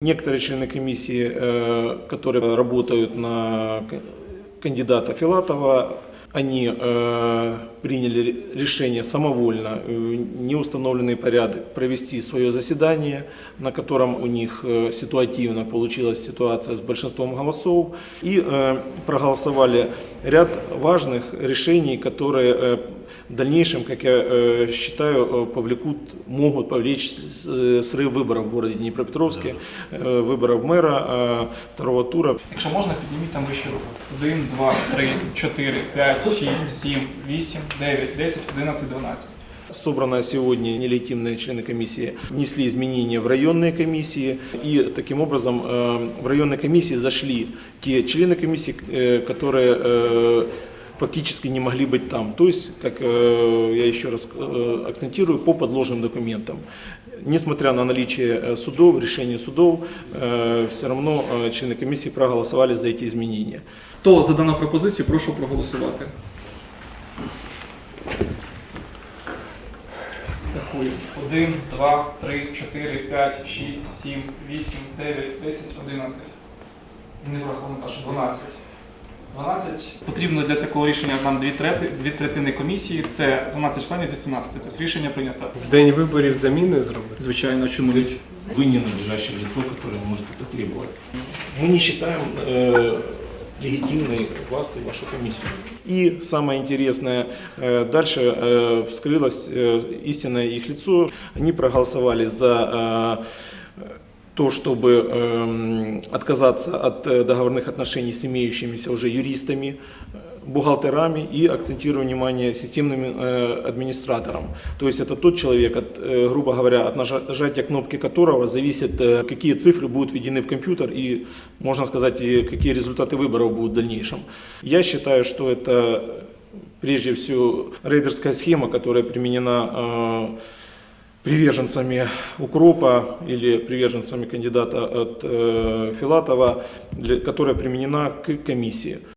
Некоторые члены комиссии, э, которые работают на к- кандидата Филатова, они э, приняли ре- решение самовольно, э, неустановленный порядок, провести свое заседание, на котором у них э, ситуативно получилась ситуация с большинством голосов, и э, проголосовали ряд важных решений, которые э, в дальнейшем, как я э, считаю, э, повлекут, могут повлечь с- э, срыв выборов в городе Днепропетровске, э, выборов мэра э, второго тура. Якщо можна, підніміть там вище руку. 1, 2, 3, 4, 5, 6, 7, 8, 9, 10, 11, 12. Собрано сегодня нелегитимные члены комиссии внесли изменения в районные комиссии, и таким образом э, в районные комиссии зашли те члены комиссии, э, которые э, фактически не могли быть там. То есть, как э, я еще раз э, акцентирую, по подложным документам. Несмотря на наличие э, судов, решений судов, все равно э, члены комиссии проголосовали за эти изменения. Хто за дану пропозицію, прошу проголосувати. Рахую. 1, 2, 3, 4, 5, 6, 7, 8, 9, 10, 11. Не враховано аж 12. 12. Потрібно для такого рішення нам дві, трети, дві третини комісії. Це 12 членів з 18. Тобто рішення прийнято. В день виборів заміною зробити? Звичайно, чому ні? Вы не надлежащее лицо, которое может это требовать. Мы не считаем э, легитимной вас и вашу комиссию. И самое интересное, э, дальше э, вскрылось э, истинное их лицо. Они проголосовали за э, то, чтобы эм, отказаться от э, договорных отношений с имеющимися уже юристами, э, бухгалтерами и акцентирую внимание системным э, администратором. То есть это тот человек, от, э, грубо говоря, от нажатия кнопки которого зависит, э, какие цифры будут введены в компьютер и, можно сказать, и какие результаты выборов будут в дальнейшем. Я считаю, что это прежде всего рейдерская схема, которая применена э, приверженцами Укропа или приверженцами кандидата от э, Филатова, которая применена к комиссии.